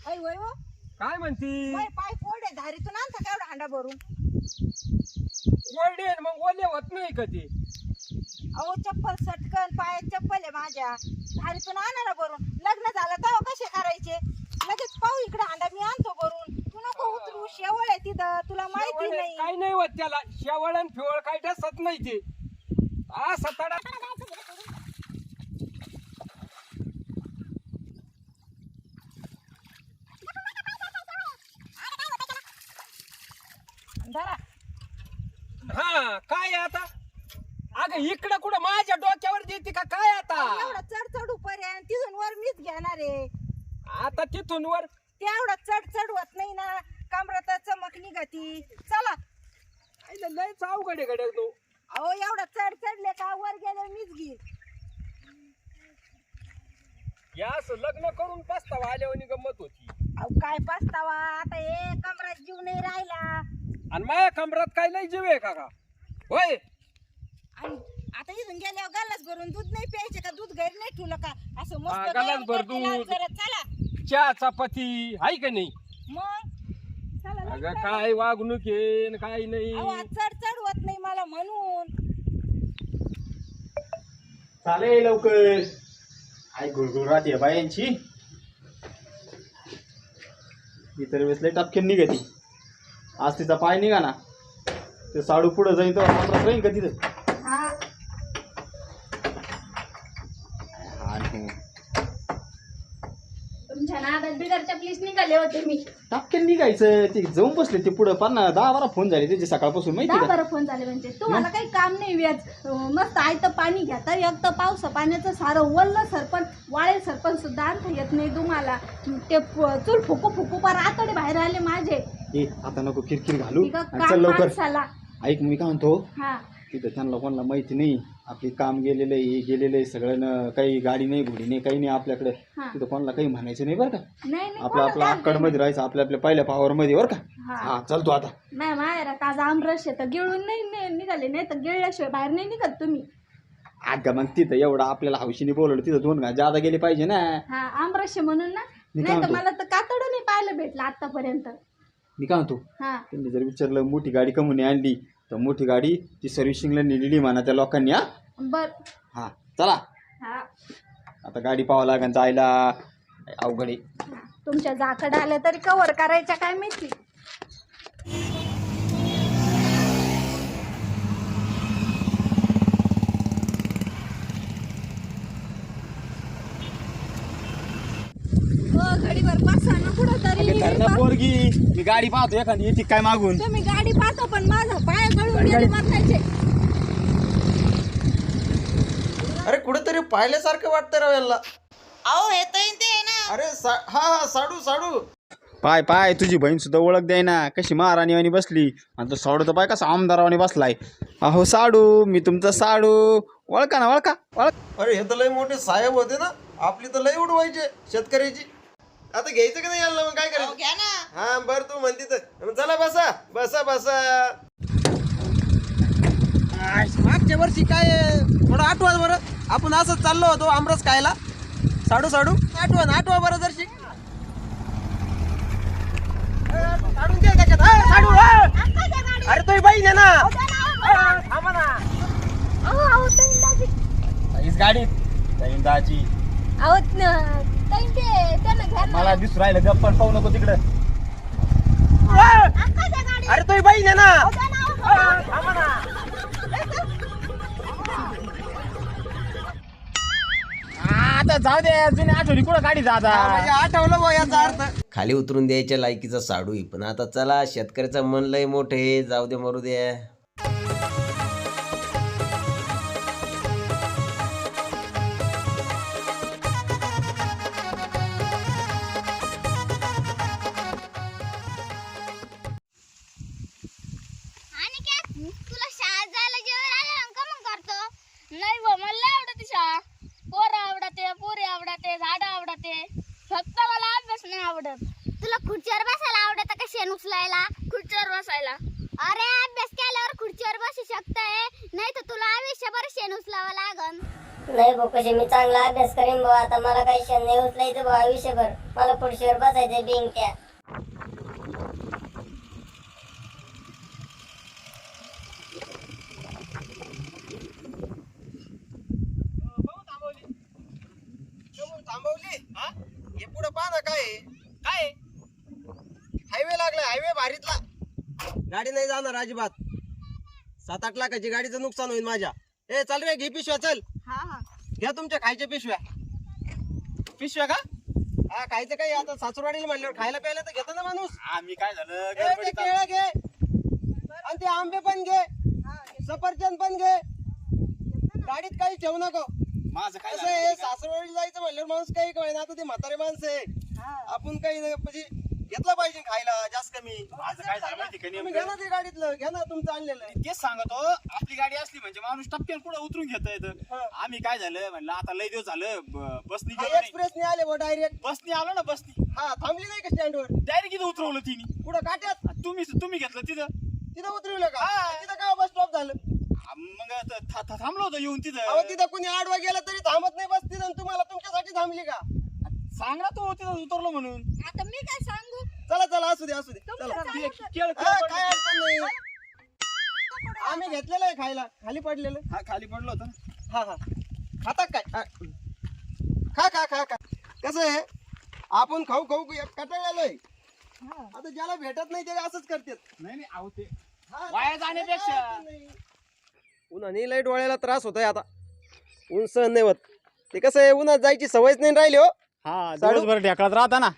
ऐ वय हो काय म्हणती? वय पाय फोडे धारीतून आणता का एवढा हांडा भरून. ओरडे मग ओले होत नाही कधी अहो चप्पल सटकन पायात चप्पल आहे माझ्या. धारीतून आणा ना भरून. लग्न झालं तेव्हा कसे करायचे? लगेच पाहू इकडे हांडा मी आणतो भरून. तू नको उतरू शेवळ आहे तिथं. तुला माहिती नाही काय नाही होत त्याला. शेवळ आणि फिवळ काय डसत नाही ते. हा सताडा काय आता? अगं इकडं कुठं माझ्या डोक्यावर देते का? काय आता? एवढा चढ चढ पर्यंत तिथून वर मीच घेणार आहे. आता तिथून वर? तेवढा चढ चढ होत नाही ना. कमरात चमक निघती. चला. आईला लयच अवघड आहे गड्या तो. अहो एवढा चढ चढले का? वर गेले मीच घेईल या असं लग्न करून पस्तावा आल्यावर गंमत होती. अहो काय पस्तावा? आता हे कमरात जीव नाही राहिला. आणि माझ्या कमरात काय लय जीव आहे का का होय. आणि आता इथून गेल्यावर गल्लाच भरून दूध नाही प्यायचे का? दूध घरी नाही ठेवलं का? असं हा, मस्त गल्लास गरम भर. जरा चला. चहा चपाती आहे का नाही? मग? चला अगं लवकर. काय वागणूक आहे न काय अहो नाही आज चढ चढ होत नाही मला म्हणून. चालेल लवकर. आई गुळगुळ राहते बायांची. इतर वेळेस लय टपक्यान निघती. आज तिचा पाय निघा ना ते साडू पुढं जाईन तर आमरात राहीन का तिथं? हा. हा नाही. तुमच्या नादात बिगर चपलीस निघाले होते मी. टपक्यान निघायचं. ते जाऊन बसले ते पुढं. पन्नास दहा बारा फोन झाले त्याचे सकाळपासून माहिती दहा का? बरं फोन झाले म्हणजे. तुम्हाला काही काम नाही व्याज. अं, मस्त आयतं पाणी घ्या तर. एक तर पावसा पाण्याचं सारं वल्ल सरपण वाळेल सरपण सुद्धा आणता येत नाही तुम्हाला. ते प- चूल फुकू फुकू पर आतडे बाहेर आले माझे. ए आता नको किरकिर घालू. आणि काम चल लवकर. माणसाला. ऐक मी काय म्हणतो? हा. तिथं त्यांना कोणाला माहिती नाही. आपली काम गेलेलं आहे हे गेलेलं आहे सगळं न काही गाडी नाही घोडी नाही काही नाही आपल्याकडे. हा. तिथं कोणाला काही म्हणायचं नाही बरं का? नाही आपलं कोणाला आपलं काय राहायचं आपल्या आपल्या पहिल्या पावर मध्ये बरं का? हा. हा चल तू आता. नाही मायरा ताजा आमरस आहे तर गिळून नाही नि- निघाले नाही तर गिळल्याशिवाय बाहेर नाही निघत तुम्ही. अगं मग तिथं एवढं आपल्याला हौशीने बोलवलं तिथं दोन घा जादा गेले पाहिजे ना. हा आमरस आहे म्हणून ना. मी नाही तर म्हणतो? मला तर कातड नाही पाहायला भेटलं आतापर्यंत मी काय म्हणतो? हा. त्यांनी जर विचारलं मोठी गाडी कमून आणली तर मोठी गाडी ती सर्व्हिसिंगला नेलेली म्हणा त्या लोकांनी हा? बर. हा चला. हा. आता गाडी पाहावं लागेल जायला. अवघड आहे. तुमच्या जाकड आल्या तरी कवर करायच्या काय माहिती हो, घडीभर बसा ना कुठं तरी अगं धर ना पोरगी मी गाडी पाहतो एखादी येते काय मागून? तुम्ही गाडी पाहतो पण माझा पाय गळून गेली अरे कुठेतरी पाहिल्यासारखं वाटतं राव यांना अहो हे तर ते ना. अरे सा- हा हा साडू साडू. पाय पाय तुझी बहीण सुद्धा ओळख द्याय ना कशी महाराणीवाणी बसली. आणि तो साडू तर पाय कसा आमदारावानी बसलाय. अहो साडू मी तुमचा साडू. ओळखा ना ओळखा ओळख. अरे हे तर लय मोठे साहेब होते ना. आपली तर लय उडवायचे शेतकऱ्याची. आता घ्यायचं का नाही यांना मग काय करायचं? घ्या ना. हा बर तू म्हणते तर. मग चला बसा. बसा बसा. मागच्या वर्षी काय थोडं आठवा बरं. आपण असंच चाललो होतो आमरस खायला. साडू साडू? आठवा ना आठवा बरं जर शिक साडून दे त्याच्यात. हा, साडू हा. अरे तो बाई दे ना हा, ना. दाची मला दिसू राहिलं गप्पन पाहू नको तिकडं. अरे तो बाई ना. हा, थांबा ना. आता जाऊ दे जुन्या आठवणी कुठं गाडी जा हा, म्हणजे आठवलं बा याचा अर्थ. खाली उतरून द्यायच्या लायकीचा साडू आहे पण आता चला शेतकऱ्याचं मन लय मोठं आहे. जाऊ दे मरू द्या आता मला काही क्षण नाही उचलायचं भाऊ आयुष्यभर. मला पुढशीवर बसायचं बिंग त्या थांबवली हा हे पुढे पहा ना काय आहे? काय हायवे लागलाय हायवे भारीतला गाडी नाही जाणार अजिबात. सात आठ लाखाची गाडीचं नुकसान होईल माझ्या. ए चल रे घे पिशव्या चल. घ्या तुमच्या खायच्या पिशव्या. पिशव्या का? हा खायचं काही? आता सासूरवाडीला म्हणल्यावर खायला प्यायला तर घेतो ना माणूस. आम्ही काय झालं? ए, ते गडबडीत केळं घे. आणि ते आंबे पण घे. सफरचंद पण घे. गाडीत काही ठेवू नको. माझं काय कसं सासरवाडी जायचं म्हणल्यावर माणूस काही काय ना आता ते म्हातारे माणसं आहे. आपण काही नाही, म्हणजे घेतलं पाहिजे खायला जास्त कमी. माझं काय झालं माहिती का तुम्ही घ्या नेमकं ना ते गाडीतलं घ्या ना तुमचं आणलेलं. तेच सांगतो आपली गाडी असली म्हणजे माणूस टपक्यान पुढे उतरून घेत येतं हा. आम्ही काय झालं म्हणलं आता लय दिवस झालं ब- बसनी गेलो नाही. एक्सप्रेसने आले डायरेक्ट बसनी आलो ना बसनी. हा थांबली नाही का स्टँडवर डायरेक्ट इथं उतरवलं तिने. पुढं काट्यात? तुम्ही तुम्ही घेतलं तिथं. तिथं उतरवलं का? हा. तिथं काय बस स्टॉप झालं? आ, मग त- था- था- थांबलो होतो येऊन अहो तिथं तिथं कुणी आडवा गेला तरी थांबत नाही बस तिथं आणि तुम्हाला तुमच्यासाठी थांबली का? सांग ना तू तिथं उतरलो म्हणून. आता मी काय सांगू? चला चला असू दे असू दे. चला. ते केळ- हा, केळ काय अडचण नाही. आम्ही घेतलेलं आहे खायला. खाली पडलेलं. हा खाली पडलो होतो. ना. हा हा. खाता काय? हा. खा खा खा खा. कसं आहे? आपण खाऊ खाऊ कटाळलेलो आहे आता ज्याला भेटत नाही ते असंच करतात. नाही नाही आहो ते. वाया जाण्यापेक्षा. उन्हाने लय डोळ्याला त्रास होतोय आता. ऊन सहन नाही होत. ते कसं आहे उन्हात जायची सवयच नाही राहिली हो. हा? दिवसभर ढेकळात राहता ना.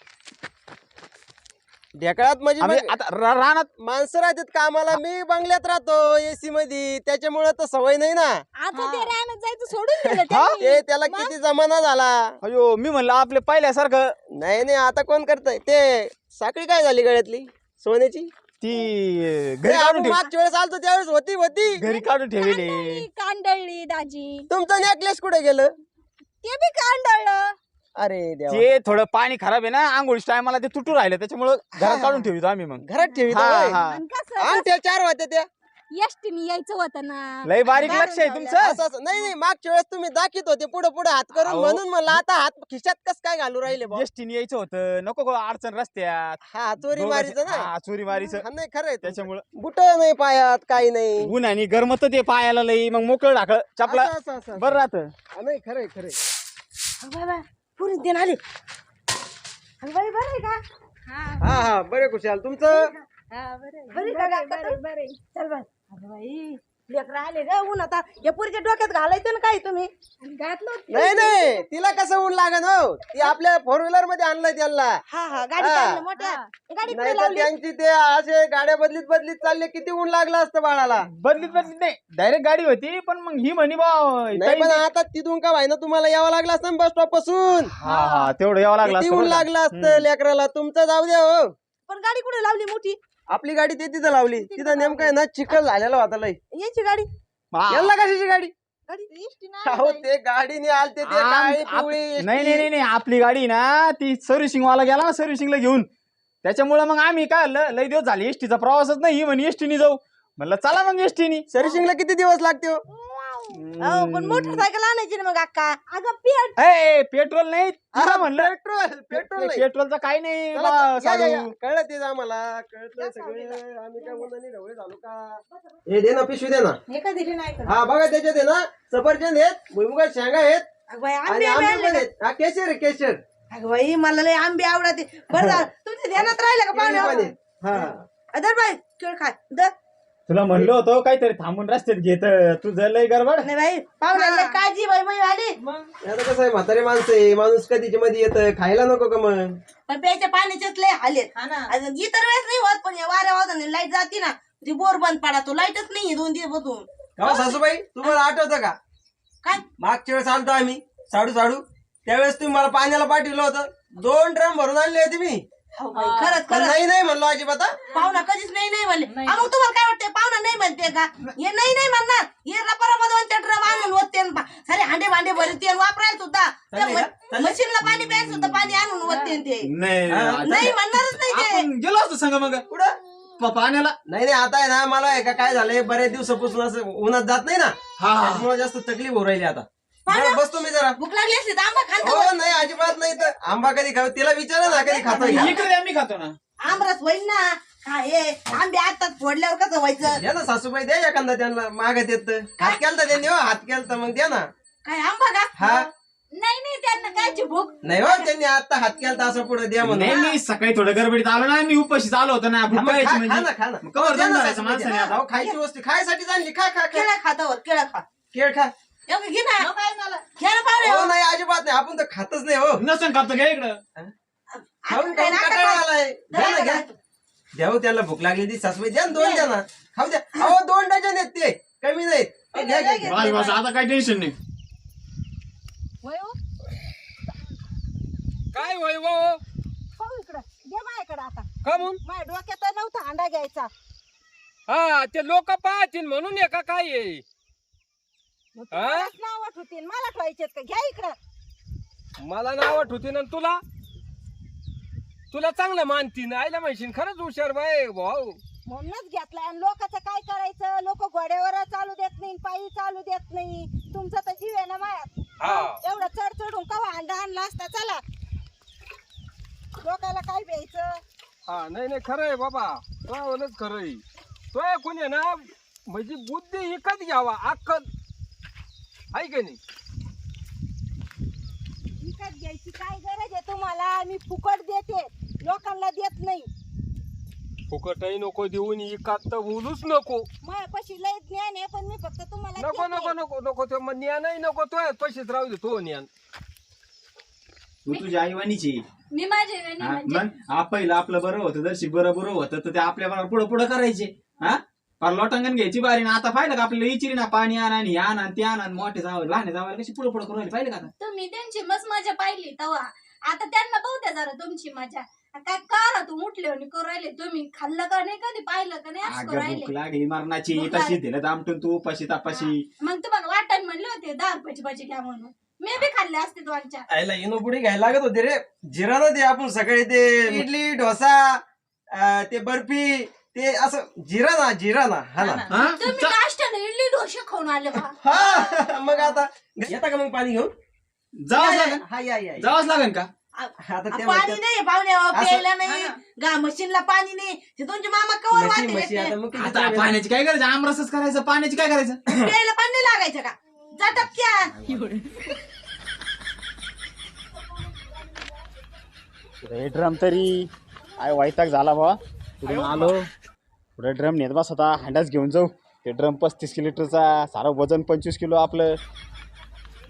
ढेकळात म्हणजे आम्ही मग आता रा- रानात माणसं राहतात कामाला. मी बंगल्यात राहतो एसी मध्ये त्याच्यामुळे तर सवय नाही ना. आता ते रानात जायचं सोडून दिलं त्यांनी. ते त्याला किती जमाना झाला. अयो मी म्हणलं आपले पहिल्यासारखं. नाही नाही आता कोण करतय? ते साखळी काय झाली गळ्यातली? सोन्याची? ती ते घरी काढून आपण ठेव मागच्या वेळेस आलतो त्यावेळेस होती होती. घरी काढून ठेवली कांदळली कांदळली दाजी. तुमचं नेकलेस कुठे गेलं? ते बी कांदळलं अरे देवा. ते थोडं पाणी खराब आहे ना आंघोळीच्या टायमाला ते तुटू राहिलं त्याच्यामुळं घरात काढून ठेवतो आम्ही मग. घरात ठेवी हा, हा. आणि कसं आमच्या चार होत्या त्या. एसटीने यायचं होतं ना. लय बारीक लक्ष आहे तुमचं? असं असं. नाही नाही. मागच्या वेळेस तुम्ही दाखवत होते पुढे पुढे हात करून अहो. म्हणून म्हणलं आता हात खिशात कस काय घालू राहिले बुवा? एसटीने यायचं होतं नको गो अडचण रस्त्यात. हा चोरी मारीचं ना हा, चोरी मारीचं. हा, नाही खरंय त्याच्यामुळं बुट नाही पायात काही नाही. ऊन आणि गरमत ते पायाला लई मग मोकळ टाकलं चपला असं, असं, असं. बरं राहत. हा, नाही खरंय खरंय पुरी देण आली. बाई बरं आहे का? हा. हा बरे खुशाल. तुमचं? बरी का काका तू? चल बाई अगं बाई लेकरं आले ग ऊन आता. या पुरीच्या डोक्यात घालायचं ना काही तुम्ही? घातलं नाही नाही तिला कसं ऊन लागन हो? ती आपल्या फोर व्हीलरमध्ये आणलंय त्यांना. हा हा. गाडी हा. चालली मोठ्या. गाडी नाही पुढे तर लावली? त्यांची ते असे गाड्या बदलीत बदलीत चालले किती ऊन लागलं असतं बाळाला. बदलीत बदलीत नाही. डायरेक्ट गाडी होती पण मग ही म्हणी बा नाही पण आता तिथून का व्हायना? तुम्हाला यावं लागलं असतं बस स्टॉपपासून. हा हा तेवढं यावं लागलं किती असतं ऊन बरं का? लागलं असतं लेकराला. तुमचं जाऊ द्या हो. पण गाडी कुठे लावली मोठी? आपली गाडी ते तिथं लावली. तिथं नेमकं आहे ना चिखल झालेला होता लय. याची गाडी? हा. यांना कशाची गाडी? गाडी एसटी ना अहो ते गाडीने आलते ते आम- काळी आप- पिवळी नाही नाही नाही नाही. आपली गाडी ना ती सर्व्हिसिंग वाला गेला ना सर्व्हिसिंगला घेऊन. त्याच्यामुळे मग आम्ही काय ल- लय दिवस झाले एसटीचा प्रवासच नाही ही म्हणे एसटीने जाऊ. म्हणलं चला मग एसटीने. सर्व्हिसिंगला किती दिवस लागते हो? हो पण मोटरसायकल आणायची ना मग अक्का. अगं पेट ए पेट्रोल नाही. तिला म्हणलं पेट्रोल पेट्रोल नाही. पेट्रोलचा काही नाही चला, बा, या, या. कळलं तेच आम्हाला कळतंय सगळं. आम्ही काय ढवळे झालो का? हे दे ना पिशवी दे ना. हे का दिली नाही का? हा बघा त्याच्यात आहे ना सफरचंद आहेत भुईमुगा शेंगा आहेत अगं बाई आणि आंबे आंबे आंबे पण आहेत. हा केशर आहे केशर. अगं बाई मला लय आंबे आवडते. बरं झालं तुमच्या ध्यानात राहिलं का केळी पण पाहुणे आहेत. हा. अदर बाई केळ खाय दर तुला म्हणलो होतो काहीतरी थांबून रस्त्यात घेत तुझं लय गडबड. नाही बाई पाहुण्याला काळजी बाई मी आली. आता कसं आहे म्हातारे माणसं आहे माणूस कधीच्या मध्ये येतं खायला नको का मग? पण प्यायच्या पाण्याचेच लय हालेत अजून इतर वेळेस नाही होत पण या वाऱ्या वाजून लाइट जाते ना ती बोर बंद पडा तो लाईटच नाहीये दोन दिवस बसून. का सासूबाई? तुम्हाला आठवतं का? काय? मागच्या वेळेस आलतो आम्ही साडू साडू. त्यावेळेस तुम्ही मला पाण्याला पाठवलं होतं. दोन ड्रम भरून आणले होते मी. हो बाई खरंच पण खरंच. नाही नाही म्हणलो अजिबात हा. पाहुणा कधीच नाही नाही म्हणले. अहो, मग तुम्हाला काय वाटतंय पाहुणा नाही म्हणते का? हे नाही नाही म्हणणार. हे रपा दोन चार ड्रम आणून होते सारे हांडे भांडे भरते वापरायला सुद्धा. चाललंय का? चाललंय? मशीनला पाणी प्यायला सुद्धा पाणी आणून होते ते. नाही. नाही म्हणणारच नाही ते. आपण गेलो असतो संग मग. कुठं? प- पाण्याला. नाही नाही आता आहे ना मला आहे का काय झालंय बऱ्याच दिवसापासून असं उन्हात जात नाही ना. त्यामुळे जास्त तकलीफ होऊ राहिली आता. बरं, बसतो मी जरा. भूक लागली असली तर आंबा खातो हो नाही अजिबात नाही तर आंबा कधी खाऊ? तिला विचारा ना कधी खातो इकडे मी खातो ना. आमरस होईल ना. काय हे आंबे आताच फोडल्यावर कसं व्हायचं? द्या ना सासूबाई द्या एखादा त्यांना मागत येत हात केलता त्यांनी हो हात केलता मग द्या ना. काय आंबा का? हा? नाही नाही त्यांना कायची भूक? नाही हो त्यांनी आता हात केलता असं पुढे द्या म्हणून. नाही मी सकाळी थोडं गडबडीत आलो ना मी उपाशीच आलो होतो ना हा, भूक मग खा म्हणजे. खा ना खा ना. मग कवर द्या ना दम धरायचा सासूबाई, माणसाने. द्या. आता. अहो, खायची वस्तू खायसाठी आणली खा खा खा. केळं खातावर केळं खा. केळ खा. एवढं घे ना. घे ना पाहुणे. हो नाही अजिबात नाही. आपण तर खातच नाही हो. नसन खातो घ्या इकडं. खाऊन आपण काय खाऊन नाटक कंटाळा करतो? आलाय. द्या ना घ्या. द्या हो त्याला भूक लागली ती सासूबाई द्या ना दोन द्या ना. खाऊ द्या. अहो दोन डझन आहेत ते. कमी नाहीत. अहो, घ्या घ्या घ्या. बस बस आता काही टेन्शन नाही. होय हो. काय होय वो पाहू इकडं. दे माझ्याकडं आता. माझ्या डोक्यात नव्हता अंडा घ्यायचा. हा ते लोक पाहतील म्हणून आहे का काय आहे? मग हा? तुम्हालाच नाव आठवतील मला का? घ्या इकडं. मला नाव ठेवतील आणि तुला? तुला चांगलं मानतीन आईला म्हणशील खरंच हुशार बाय भाऊ. म्हणूनच घेतलाय. आणि लोकांचं काय करायचं? लोक घोड्यावर चालू देत नाही पायी चालू देत नाही. तुमचा तर जीव आहे ना मायात हा. एवढं चढ चढून कवा अंडा आणला असता? चला. लोकाला काय प्यायचं हा नाही नाही खरं आहे बाबा. तुझ्यावरच खरं आहे. तो कोणी ना म्हणजे बुद्धी विकत घ्यावा अक्कल आहे का नाही? विकत घ्यायची काय गरज आहे तुम्हाला? मी फुकट देते. लोकांना देत नाही. फुकटही नको देऊन इकात तर बोलूच नको. माझ्यापाशी लय ज्ञान आहे पण मी फक्त तुम्हाला नको देते. नको नको नको ते मग ज्ञानही नको तो पैसेच राहू दे तो ज्ञान. तू तुझ्या आईवानीची मी माझे वेणी हा, म्हणजे? मग हा पहिलं आपलं बरं होतं जर बरं बरं होतं तर ते आपल्या बरोबर पुढं पुढं करायचे. फार लोटांगण घ्यायची बारी ना आता पाहिलं का आपल्याला इचिरी ना पाणी आणा आणि हे आणा आणि ते आणा आणि मोठे जावं लहान जावं कशी पुढं पुढं करून राहिली, पाहिलं का आता? तुम्ही त्यांची मस्त मजा पाहिली तेव्हा. आता त्यांना पाहू द्या जरा तुमची मजा. काय करा तू उठले आणि करू राहिले. तुम्ही खाल्लं का नाही कधी पाहिलं का नाही असं करू अगं भूक राहिले लागली मरणाची. भूक तशी लागली. दिलं दामटून तू उपाशी तापाशी. मग तुम्हाला वाटण म्हणले होते दहा रुपयाची भाजी घ्या म्हणून. मी बी खाल्ले असते दोनच्या. आईला इनो पुढे घ्यायला लागत होते रे. जिरा ना ते आपण सकाळी ते इडली डोसा अं, ते बर्फी ते असं जिरा ना जिरा ना हा ना. हा तुम्ही इडली डोसे खाऊन आले बा हा मग आता येता का मग पाणी घेऊन? जावंच या, लागेल. हा या या या. जावंच लागेल का? आता ते पाणी म्हणतात, नाही पाहुणे असं- प्यायला नाही. गा मशीनला पाणी नाही. ते तुमचे मामा कवर म्हशी आता मग किती आता चालेल? पाण्याची काय करायचं आमरसच करायचं पाण्याची काय करायचं? प्यायला पाणी नाही लागायचं का? जा टपक्यात पुढे ड्रम तरी. काय वैताग झाला बा पुढून आलो. पुढे ड्रम नेत बस होता. हांडाच घेऊन जाऊ. ते ड्रम पस्तीस लिटरचा सारं वजन पंचवीस किलो आपलं.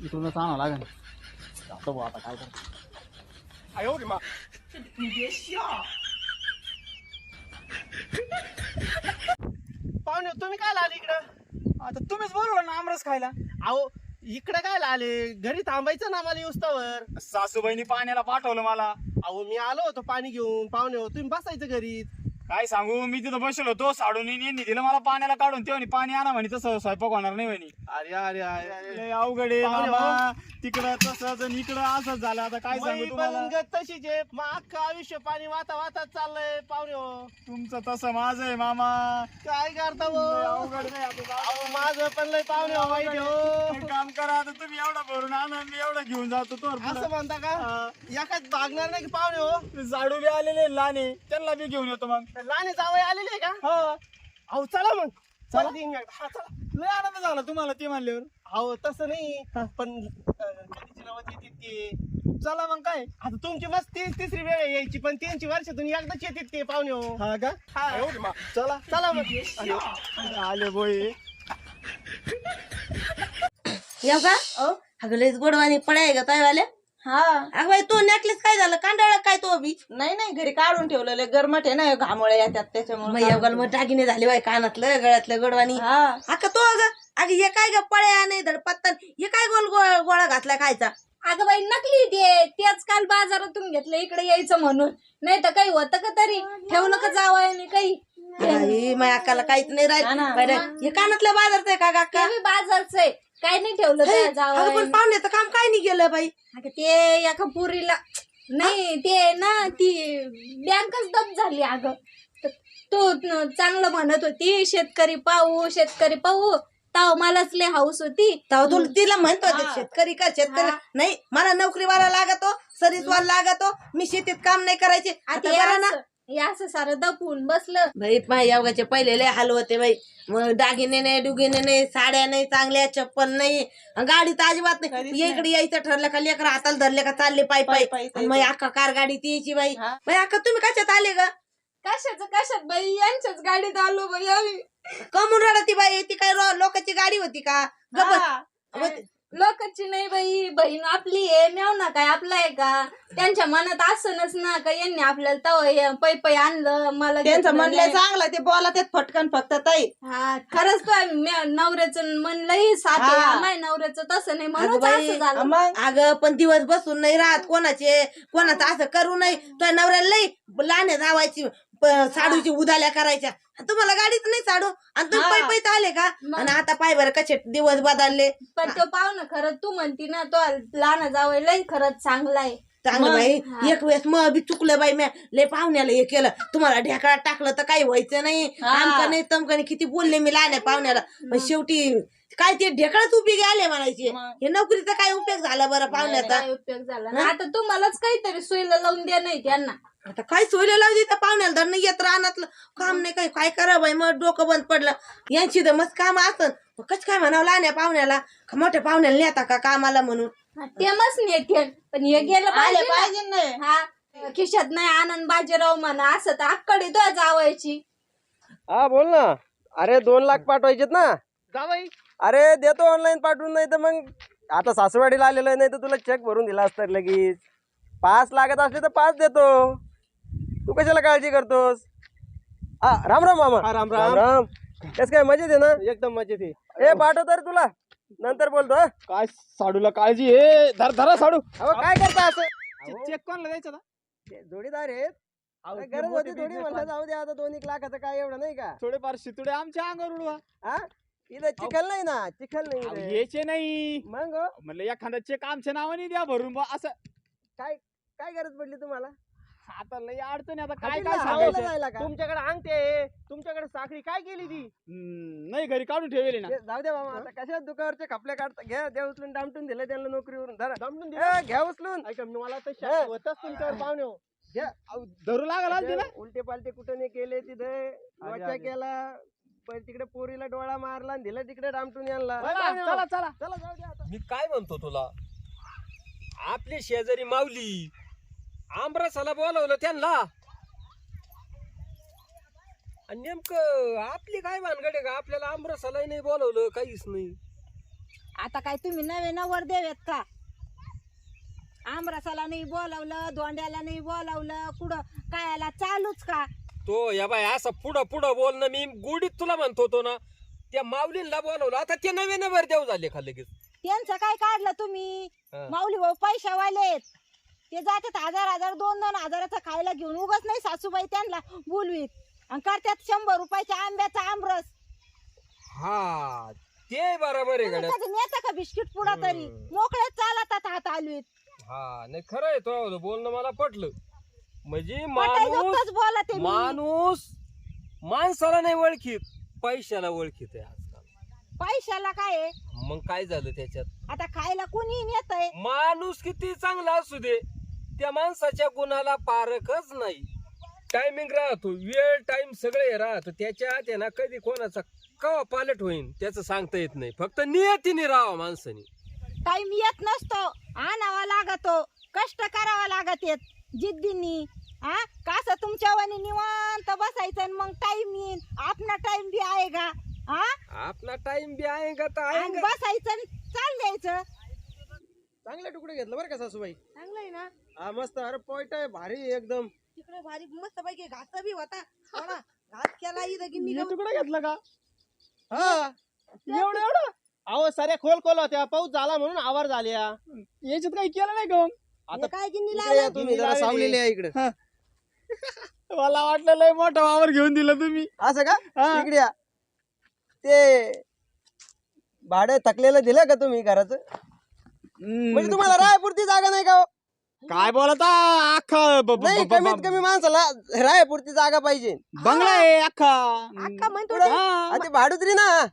इकडूनच आणावं लागेल. जातो बा आता काय करतो. पाहुणे तुम्ही काय आले इकडं? आता तुम्हीच बोलवलं ना आमरस खायला. अहो इकडे काय आले घरी थांबायचं ना मला युस्तावर. सासूबाईनी पाण्याला पाठवलं मला. अहो मी आलो होतो पाणी घेऊन. पाहुणे हो तुम्ही बसायचं घरी काय सांगू? मी तिथं बसलो होतो साडून यांनी दिलं मला पाण्याला काढून ते म्हणे पाणी आणा म्हणे तसं स्वयंपाक होणार नाही म्हणे. अरे अरे अरे लय अवघड आहे मामा. तिकडं तसंच आणि इकडं असंच झालं. आता काय सांगू तुम्हाला? तशीच आहे. मग अख्खं आयुष्य पाणी वाता वाता चाललंय पाहुणे हो. तुमचं तसं माझं आहे मामा. काय करता हो? अवघड नाही आता अहो माझं पण लय पाहुणे हो वाईट हो. काम करा आता तुम्ही एवढा भरून आणा मी एवढा घेऊन जातो तो असं म्हणता का? एखाद भागणार नाही की पाहुणे हो? झाडू बी आलेले लहाने त्यांना बी घेऊन येतो मग. लहाने जावई आलेले आहे का? हा. अहो चला मग. चला. तीन मिनिट. हा चला. लय आनंद झाला तुम्हाला ते म्हणल्यावर. अहो तसं नाही. पण अं, कधीची नवत येते ते. चला मग काय? आता तुमची मस्त तीस तिसरी वेळ आहे यायची पण त्यांची वर्षातून एकदाच येते ते पाहुणे हो. हा का? हा. चला. चला मग. आले. बोय. येऊ का? अगं लयच गोडवानी पडाय का ताईवाल्या हा. अगं बाई तो नेकलेस काय झालं? कांडाळा काय तो बी? नाही नाही घरी काढून ठेवलेलं गरमट आहे ना घामोळे येतात त्याच्यामुळे मग टाकीने झाली बाई कानातलं गळ्यातलं गोडवानी. अगं तो अगं अगं हे काय ग पळ्या नाही धड पत्तन हे काय गोल गो- गोळा घातला खायचा? अगं बाई नकली ते. तेच काल बाजारातून घेतलं इकडे यायचं म्हणून. नाही तर काही होतं का तरी? ठेवलं का जावं काही. माझ्या अक्काला काहीच नाही राहिलं. बरं, हे कानातलं बाजारचं आहे का ग अक्का? ते बी बाजारच आहे. काय नाही ठेवलं त्या अगं पण पाहुण्याचं काम काय नाही गेलं बाई. अगं ते एका पुरीला नाही ते ना ती बँकच दब झाली अगं. तो न- चांगलं म्हणत होती शेतकरी पाहू शेतकरी पाहू. तेव्हा मलाच लय हाऊस होती. तेव्हा तुला तिला म्हणतो ते हा. शेतकरी का शेतकरी हा. नाही मला नोकरीवाला लागतो सरीसवाला लागतो. मी शेतीत काम नाही करायचे. आता आता हे बरं ना असं- असं सारं दपून बसलं. बाई पाय योगाचे पहिले लय हाल होते बाई. मग दागिने नाही डुगिने नाही साड्या नाही चांगल्या चप्पल नाही. अन गाडी तर अजिबात नाही. इकडे यायचं ठरलं का लेकर हाताला धरले का चालले पायी पायी. मग अख्खा कार गाडी ती यायची बाई. हा. बाई अक्का तुम्ही कशात आले ग? कशाच कशात बाई? यांच्याच गाडीत आलो बाई आम्ही. कमून राहणार ती बाई. ती काय रो- लोकांची गाडी होती का? हा. लोकांची नाही बाई बहीण आपली आहे मेव ना काय आपला आहे का? त्यांच्या मनात असनच ना का यांनी आपल्याला तव पै पै आणलं मला त्यांचं घेतलं म्हणलं नाही. चांगलं ते बोला त्यात फटकन फक्त ताई. हा खरंच तो म्या- नवऱ्याचं म्हणलंही साथ आहे हा. माय नवऱ्याचं तसं नाही अगं म्हणून बाई, असं झालं. मग? अगं पण दिवस बसून नाही राहत कोणाचे कोणाचं असं करू नये तो नवऱ्याला लई लहान जावायची प- साडूची उदाल्या करायच्या. तुम्हाला गाडीत नाही साडू आणि तुम्ही हा. पै पैत आले का? मग- आणि आता पाय बरं कसे दिवस बदलले. पण तो पाहुणं खरं तू म्हणती ना तो लहान जावं लई खरंच चांगला आहे. चांगलं मग- बाई हा. एक वेळेस मग बी चुकलं बाई म्या लय पाहुण्याला हे केलं. तुम्हाला ढेकळात टाकलं तर काही व्हायचं नाही. हा. आमचं नाही तमकं नाही किती बोलले मी लहान आहे पाहुण्याला. पण शेवटी काय ते ढेकळाच उपयोगी आले म्हणायचे. हे नोकरीचा काय उपयोग झाला बरं पाहुण्याचा? काय उपयोग झाला ना आता तुम्हालाच काहीतरी सोयीला लावून द्या नाही त्यांना. आता काय सोयला लावली त्या पाहुण्याला? धरणं येत रानातलं काम नाही काय काय करा बाई? मग डोकं बंद पडलं. यांची तर मस्त काम असत कच काय म्हणावं लहान आहे पाहुण्याला? का मोठ्या पाहुण्याला नेता का कामाला म्हणून? ते मस्त नेते. पण हे गेलं आले पाहिजे. पाहिजे नाही हा खिशात नाही आनंद बाजीराव म्हणा असं तर अक्कडे तो जावायची. हा बोल ना. अरे दोन लाख पाठवायचेत ना. जावाई. अरे देतो ऑनलाईन पाठवून नाही तर मग आता सासरवाडीला आलेलं आहे, नाही तर तुला चेक भरून दिला असतं लगेच. पाच लागत असले तर पाच देतो. तू कशाला काळजी करतोस? हा राम राम मामा. हा, राम, राम. राम. कस काय मजेत आहे ना? एकदम मजेत आहे. ए पाठवतो रे तुला. नंतर बोलतो हं? काय साडूला काळजी आहे? धर धरा साडू. अहो काय करता असं? चेक कोणाला द्यायचा ते जोडीदार आहेत. काय गरज होती थोडी म्हणलं. जाऊ दे आता दोन एक लाखाचं काय एवढं नाही का? थोडेफार शितुडे आमच्या अंगावर उडवा. हा? इथं चिखल नाही ना? चिखल नाही अहो, इथं. याचे नाही. मग हो, म्हणलं एखादा चेक आमच्या नावाने द्या भरून बुवा, असं. काय काय गरज पडली तुम्हाला? आता लय अडचण आहे, आता काय हॉटेलला काय सांगायचं? जायला का? तुमच्याकडे अंगठी आहे. तुमच्याकडे साखरी काय केली ती? हम्म, नाही घरी काढून ठेवले ना. जाऊ दे बाबा आता कशा दुकावरचे कपडे काढता? घ्या द्या उचलून डामटून दिलं त्यांना नोकरीवरून. धरा. दमटून ए, घ्या उचलून. ऐका मला तर हा. होतच तुमच्यावर पाहुणे हो. घ्या. अहो, धरू लागला तिला? उलटे पालटे कुठं नाही केले तिथे. अरे. केला. पण तिकडे पोरीला डोळा मारला आणि दिलं तिकडे डामटून यांना. चला चला चला. चला जाऊ दे आता. मी काय म्हणतो तुला? आपले शेजारी माऊली. आमरसाला बोलवलं त्यांना. आणि नेमकं आपली काय भानगड आहे का? आपल्याला आमरसालाही नाही बोलवलं काहीच नाही. आता काय तुम्ही नवे नवर देवेत का? आमरसाला नाही बोलावलं दोंड्याला नाही बोलावलं कुठं कायाला चालूच का? तो या बाय असं पुढं पुढं बोलणं मी गुडीत तुला म्हणतो तो ना त्या माऊलींना बोलवलं. आता ते नवे नवर देव झाले का लगेच? त्यांचं काय काढलं तुम्ही? हा. माऊली भाऊ पैशावालेत ते जातात हजार हजार दोन दोन हजाराचं खायला घेऊन. उगच नाही सासूबाई त्यांना बोलवीत. आणि करतात शंभर रुपयाच्या आंब्याचा आमरस. हा ते बरोबर आहे तुम्ही गड्या. कधी नेता का बिस्किट पुडा तरी? हम्म. मोकळे चालतात हात आलवीत. हा नाही खरं आहे तो बोलणं मला पटलं. म्हणजे माणूस आहे मी. माणूस माणसाला नाही ओळखीत पैशाला ओळखीत आहे आजकाल. पैशाला काय आहे? मग काय झालं त्याच्यात? आता खायला कुणी नेत आहे माणूस किती चांगला असू दे त्या माणसाच्या गुणाला पारखच नाही. टायमिंग राहतो वेळ टाइम सगळे राहतो. त्याच्यात आहे ना कधी कोणाचा कवा पालट होईल त्याचं सांगता येत नाही. फक्त नियतीने राहावं माणसाने. टाइम येत नसतो आणावा लागतो कष्ट करावा लागत येत जिद्दीनी हा कसं तुमच्या वाणी निवांत बसायचं आणि मग टाइम येईन? आपला टाइम बी आहे का? हा आपला टाइम बी आहे का? तर आहे आणि का? बसायचं आणि चाल द्यायचं चांगले तुकडे घेतलं बरं का सासूबाई? चांगलं आहे ना? हा मस्त. अरे पॉइंट आहे भारी आहे एकदम. तिकडे भारी मस्त पैकी घास बी होता. ना घास केला इथं की हे तुकडं घेतलं का? हा. एवढं एवढं? अहो सऱ्या खोल खोल होत्या. पाऊस झाला म्हणून आवार झाल्या. याच्यात काही केलं नाही का मग? हे काय गिन्नी इकडे या तुम्ही जरा सावलेले आहे इकडे. मला वाटलं लय मोठा वावर घेऊन दिला तुम्ही. असं का? हा. इकडे या. ते भाडे थकलेलं दिलं का तुम्ही घराचं? म्हणजे तुम्हाला रायपुरती जागा नाही का हो? काय बोलता? अख्खा ब- ब- नाही ब- ब- कमीत कमी माणसाला रायपुरती जागा पाहिजे. बंगला आहे अख्खा. अख्खा म्हणतो हा. भाडुत्री ना.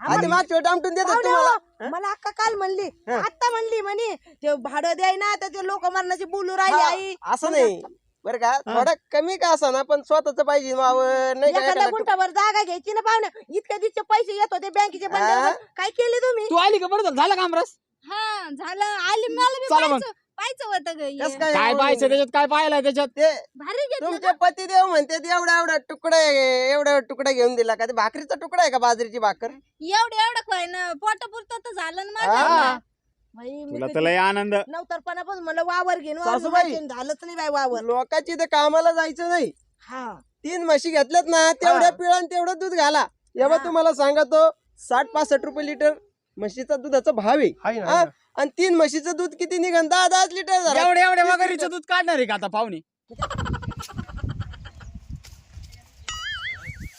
आधी मागच्या वेळी डामटून देतात पाहुणे तुम्हाला. हो, मला अक्का काल म्हणली. आता म्हणली म्हणे ते भाडं द्याय ना तर ते लोक मरणाची बोलू राहिले आई. हा, असं नाही. बरं का? थोडा कमी का असा ना पण स्वतःच पाहिजे वावर नाही का एखादा जागा घ्यायची ना पाहुणे. इतक्या दिवसचे पैसे येत होते बँकेचे हा? बंद काय केले तुम्ही? तू आली का बरं झालं झाला काम रस? हा झालं. आली मला बी चला मग. पाहायचं पाहायचं होतं ग कस हे. काय काय हो? पाहायचं त्याच्यात? काय पाहायला त्याच्यात? ते भारी घेतलं तुमचे पती देव म्हणते एवढा एवढा तुकडा आहे, एवढा तुकडा घेऊन दिला का? ते भाकरीचा तुकडा आहे का बाजरीची भाकर? एवढं एवढं काय ना पोटापुरतं तर झालं ना हा. माझं बाई, मी तुला कधी- तर लय आनंद. नवतरपणापासून मला वावर घेऊन वावर सासूबाई. घेऊन झालंच नाही बाई वावर. लोकांची तर कामाला जायचं नाही. हा. तीन म्हशी घेतल्यात ना तेवढ्या पिळान तेवढं दूध घाला. एव्हा तुम्हाला सांगतो साठ पासष्ट रुपये लिटर म्हशीचा दुधाचा भाव आहे ना, हा? ना. आणि तीन म्हशीचं दूध किती निघन दहा दहाच लिटर झालं. एवढे एवढे तीस वगैरेचं. दूध काढणार आहे का आता पाहुणे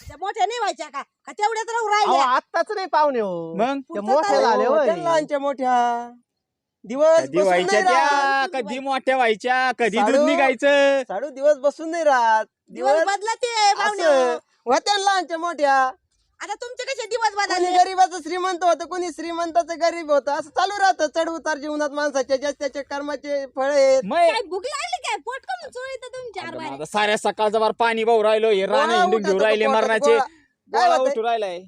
त्या मोठ्या नाही व्हायच्या का का तेवढ्याच राहू अहो, राहिल्या आत्ताच नाही पाहुणे हो मग ते पुढचं मोठे काय? झाले हो, होय. त्या लहानच्या मोठ्या दिवस कधी बसून व्हायच्या नाही त्या राहत. कधी मोठ्या व्हायच्या कधी दूध साडू. निघायचं साडू दिवस बसून नाही राहत दिवस दिवस बदलते पाहुणे असं होत्या लहानच्या मोठ्या आता तुमचे कसे दिवस कोणी बदलले गरीबाचं श्रीमंत होतं कोणी श्रीमंताचं गरीब होतं. असं चालू राहतं चढ उतार जीवनात माणसाच्या ज्या त्याच्या कर्माचे फळ आहेत. मग काय भूक लागली काय? पोट कमी चोळीत तुम्ही चार अगं बारे माझं साऱ्या सकाळचं बार पाणी भाऊ राहिलो हे रान गोळा हिंडून उठत घेऊ होता राहिले मरणाचे. गोळा. काय गोळा होतंय? उठू राहिलाय.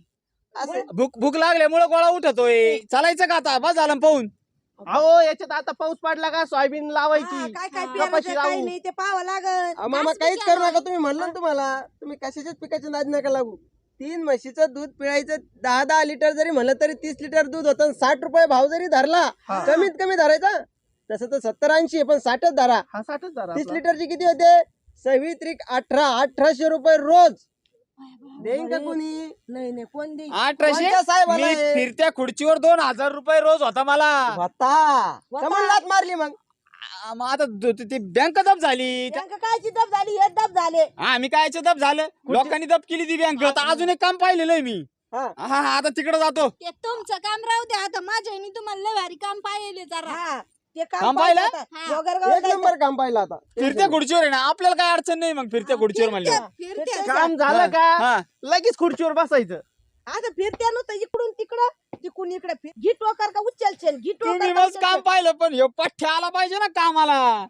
असं भूक भूक लागल्यामुळे गोळा उठतोय. चालायचं का आता? बस झालं पाहून. अहो याच्यात आता पाऊस पडला का? सोयाबीन हा, लावायची काय काय कपाशी पेरायचं काय लावू. नाही ते पाहावं लागल. अहो, मामा काहीच करू नका. तुम्ही म्हणलं ना तुम्हाला. तुम्ही कशाच्याच पिकाच्या नाद नका लागू तीन म्हशीचं दूध पिळायचं दहा दहा लिटर जरी म्हणलं तरी तीस लिटर दूध होतं साठ रुपये भाव जरी धरला कमीत कमी धरायचा. तसं तर सत्तर ऐंशी आहे, पण साठच धरा. हा साठच जरा तीस आपला. लिटरची किती होते? सव्वीस त्रिक अठरा अठराशे रुपये रोज. देईन का कोणी? नाही नाही कोण देईल अठराशे? कोणत्या साहेबाला मी आहे? फिरत्या खुर्चीवर दोन हजार रुपये रोज होता मला. होता. कमल मारली मग? आ, मग आता दु- ती बँक दब झाली. बँक कायची दब झाली? हे दब झाले. हा मी कायचं दब झालं. लोकांनी दब केली ती बँक आता अजून एक काम पाहिलेलं आहे मी. हा. हा हा, आता तिकडे जातो. ते तुमचं काम राहू द्या आता माझ्या आईने तुम्हाला लय भारी काम पाहिले जरा. हा ते काम काम पाहिलं? पाहिलं आता. हा. जोगरगाव एक नंबर काम पाहिलं आता. फिरत्या खुर्चीवर आहे ना आपल्याला काय अडचण नाही मग फिरत्या खुर्चीवर म्हणलं फिरते फिरते काम झालं का? हा. लगेच खुर्चीवर बसायचं. आता फिरत्या नव्हतं इकडून तिकडं तिकडून इकडे फिर घी टोकर का घी तुम्ही टोकर का बस काम पाहिलं पण ह्यो पठ्ठ्या आला पाहिजे ना कामाला.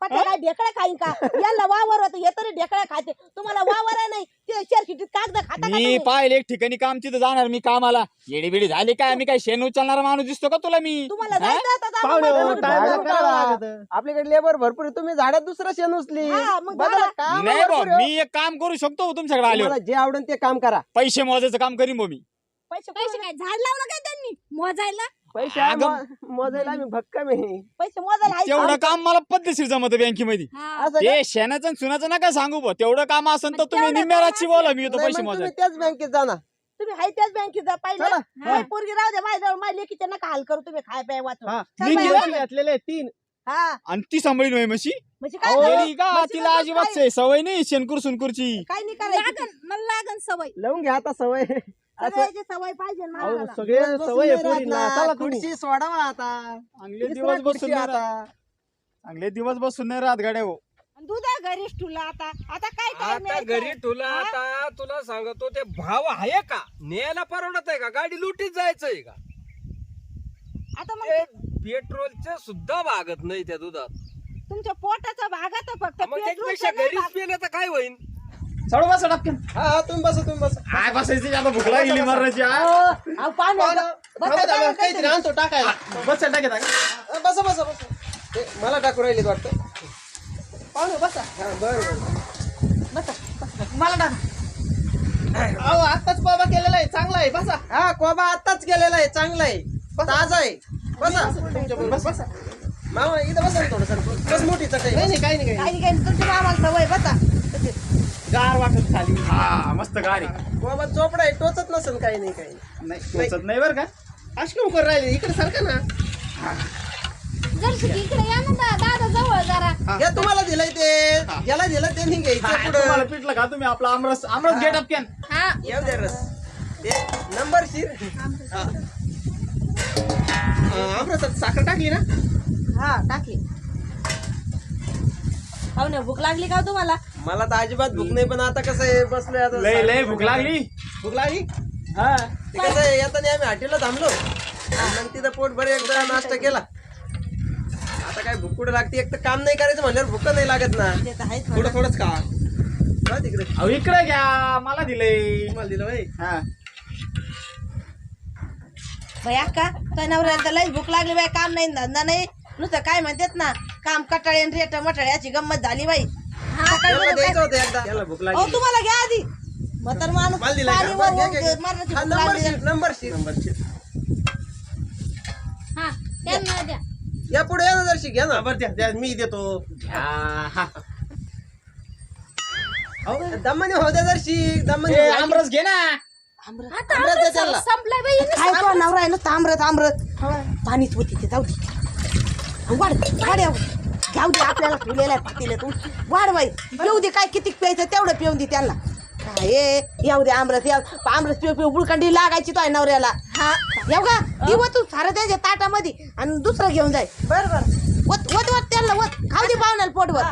पट्या काय ढेकळ्या खाईन का? याला वावर होतं हे तरी ढेकळ्या खाते. तुम्हाला वावर नाही. शेरखिटीत कागद खाता का मी तुम्ही? पाहिलं एक ठिकाणी काम तिथं जाणार मी कामाला येडी बिडी झाली काय मी काय शेण उचलणारा माणूस दिसतो का तुला मी तुम्हाला हा? जायचं पाहुणे हो, करावं बघा. लागतं. आपल्याकडे लेबर भरपूर आहे. तुम्ही झाडात दुसरं शेण उचली हा, मग बदला, झाडा- काम नाही भरपूर भाऊ आहे. मी एक काम करू शकतो तुमच्याकडे आलो तुम्हाला जे आवडेल ते काम करा पैसे मोजायचं काम करीन भाऊ मी पैसे पैसे काय झाड लावलं काय त्यांनी मोजायला पैसे अगं- मो- मोजायला आम्ही भक्कम आहे. पैसे मोजायला आहे. तेवढं काम मला पद्धतशीर जमत बँकेमध्ये. हा. असं का? ते शेणाचं आणि सुनाचं नका सांगू भाऊ. तेवढं काम असेल तर तुम्ही तेवढं निम्म्या काम रातची बोला मी येतो नाही, पैसे मग तुम्ही मोजायला. त्याच बँकेत जाणार तुम्ही हाय त्याच बँकेत जा पाहिजे चला. पोरगी राहू द्या माझ्याजवळ माझ्या लेकीच्या नका हाल करू तुम्ही खाय प्याय वाचून. हा. चल मी बाई, गेलो. घेतलेले आहेत तीन. हा. आणि ती सांभाळीन होय म्हशी? म्हणजे काय अहो, झालं? येडी का? म्हशीला तिला अजिबात काय- सवय नाही शेणकूर सुनकूरची. काय नाही करायची. लागन मला लागन सवय. लावून घ्या आता सवय. सगळ्याची सवय पाहिजे अहो, माणसाला. सगळे दिवस बसून सवय आहे नाही पोरींना. राहत ना. चला तुम्ही खुर्ची सोडावा आता. चांगले दिवस बसून खुर्ची नाही आता. राहत. चांगले दिवस बसून नाही राहत गाड्या हो. दुधा घरीच ठुला आता. आता काय काय आता घरी तुला आता तुला सांगतो ते भाव आहे का? न्यायला परवडत आहे का? गाडी लुटीत जायचंय का? आता मग ते पेट्रोलचे सुद्धा भागत नाही त्या दुधात. तुमच्या पोटाचा भागात फक्त मग पेट्रोलचा त्याच्यापेक्षा नाही घरीच भाग. पिलं तर काय होईल चढू बस टपक्यान हा हा, तुम्ही बसा तुम्ही बसा. काय बसायची? आता भूक लागली मरणाची हा? अहो, बसा, थांबा, थांबा, काहीतरी. आणतो टाकायला. बस आहे. हा, बसा बसा बसा. हे, मला टाकू राहिले वाटतं. पाहुणे बसा. हा बरं बरं. मला टाक. अहो आत्ताच बाबा केलेला आहे चांगला आहे बसा. हा कोबा आताच केलेला आहे चांगला आहे. ताजा आहे. बसा. बसा. मामा इथं बसा ना थोडंसं. बस मोठी चटई नाही नाही काही नाही काही काही काही तुमच्या मामाला सवय बसा. नाही. गार वाटत खाली. हा मस्त गाडी कोबा चोपडा आहे टोचत नसेल काही नाही काही. नाही. नाही टोचत नाही बरं का? अशकम करून राहिले इकडे सारखं ना. जर इकडे या ना दा- दादा जवळ जरा. घ्या तुम्हाला दिलंय ते ज्याला दिलं त्यांनी घ्यायचं तुम्हाला पुढं. पिटलं का तुम्ही आपला आमरस आमरस घे टपक्यान हा. येऊ दे रस. ते नंबर शिर आमरसात साखर टाकली ना? हा टाकली. पाहुणे भूक लागली का हो तुम्हाला? मला तर अजिबात भूक नाही पण आता कसं आहे बसलोय आता लय लय भूक लागली? भूक लागली? हा. ते कसं आहे, येताना आम्ही हॉटेलला थांबलो. मग तिथं पोट बरं एकदा नाश्ता केला. आता काय भूक कुठं लागते? एक तर काम नाही करायचं म्हणल्यावर भूक नाही लागत ना. ते तर आहेच थोडं थोडंच खा. जा तिकडे. अहो इकडे घ्या. मला दिलंय. तुम्हाला दिलं भाई हा. बाई अक्का तुझ्या नवऱ्याला तर लईच भूक लागली बाई काम नाही धंदा नाही. नुसतं काय म्हणतात ना काम कटाळे आणि रेट मटाळे याची गंमत झाली बाई. सकाळी त्याला बरोबर द्यायचं काय- होतं एकदा. त्याला भूक अहो लागली तुम्हाला घ्या आधी. म्हातार माणूस मला दिलंय पाणी का? वर- घ्या, घ्या, वर- घ्या. मरणाची हा, भूक नंबर लागली. Sheet number sheet number sheet हा त्यांना द्या. या पुढे या ना जरशी घ्या ना. बरं द्या द्या. मी देतो. हा. दमाने होऊ द्या जरशी दमाने ए. आमरस घे ना. आता आमरस द्या त्याला. संपलाय बाई काय तो नवरा आहे ना तांबरत आमरत पाणीच होती ते जाऊ दे. वाढ वाढ यावं. जाऊ दे आपल्याला ठेवलेला आहे पातीला तू वाढ बाई पिऊ दे काय किती प्यायचं तेवढं पिऊन दे त्यांना. काय येऊ दे आमरस या आमरस पिऊ पिऊ बुळकंडी लागायची तो आहे नवऱ्याला. हा. येऊ का? दिव तू सारं त्यांच्या ताटामध्ये आणि दुसरं घेऊन जाय. बर बर. वत वत वत त्यांना वत. खाऊ दे पाहुण्याला पोटवर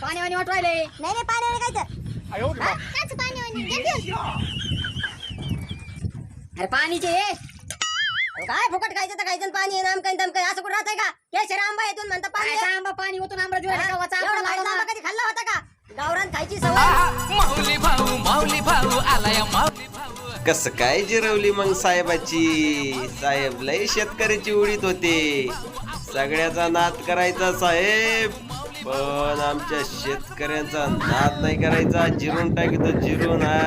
पाणी वाणी वाटवायले नाही नाही पाणी वाणी. अरे पाणीचे हे. काय फुकट खायचं तर खायचं पाणी आहे नामकन दमकन असं कुठं राहतंय का? केशर आंबा येतून म्हणता पाणी आहे. आंबा पाणी होतून आंबा हा? एवढं खायचा आंबा कधी खाल्ला होता का? गावरान खायची सवय. कसं काय जिरवली मग साहेबाची? साहेब लय शेतकऱ्याची उडीत होते. सगळ्याचा नाद करायचा साहेब. पण आमच्या शेतकऱ्यांचा नाद नाही करायचा. जिरून टाकितो जिरून हा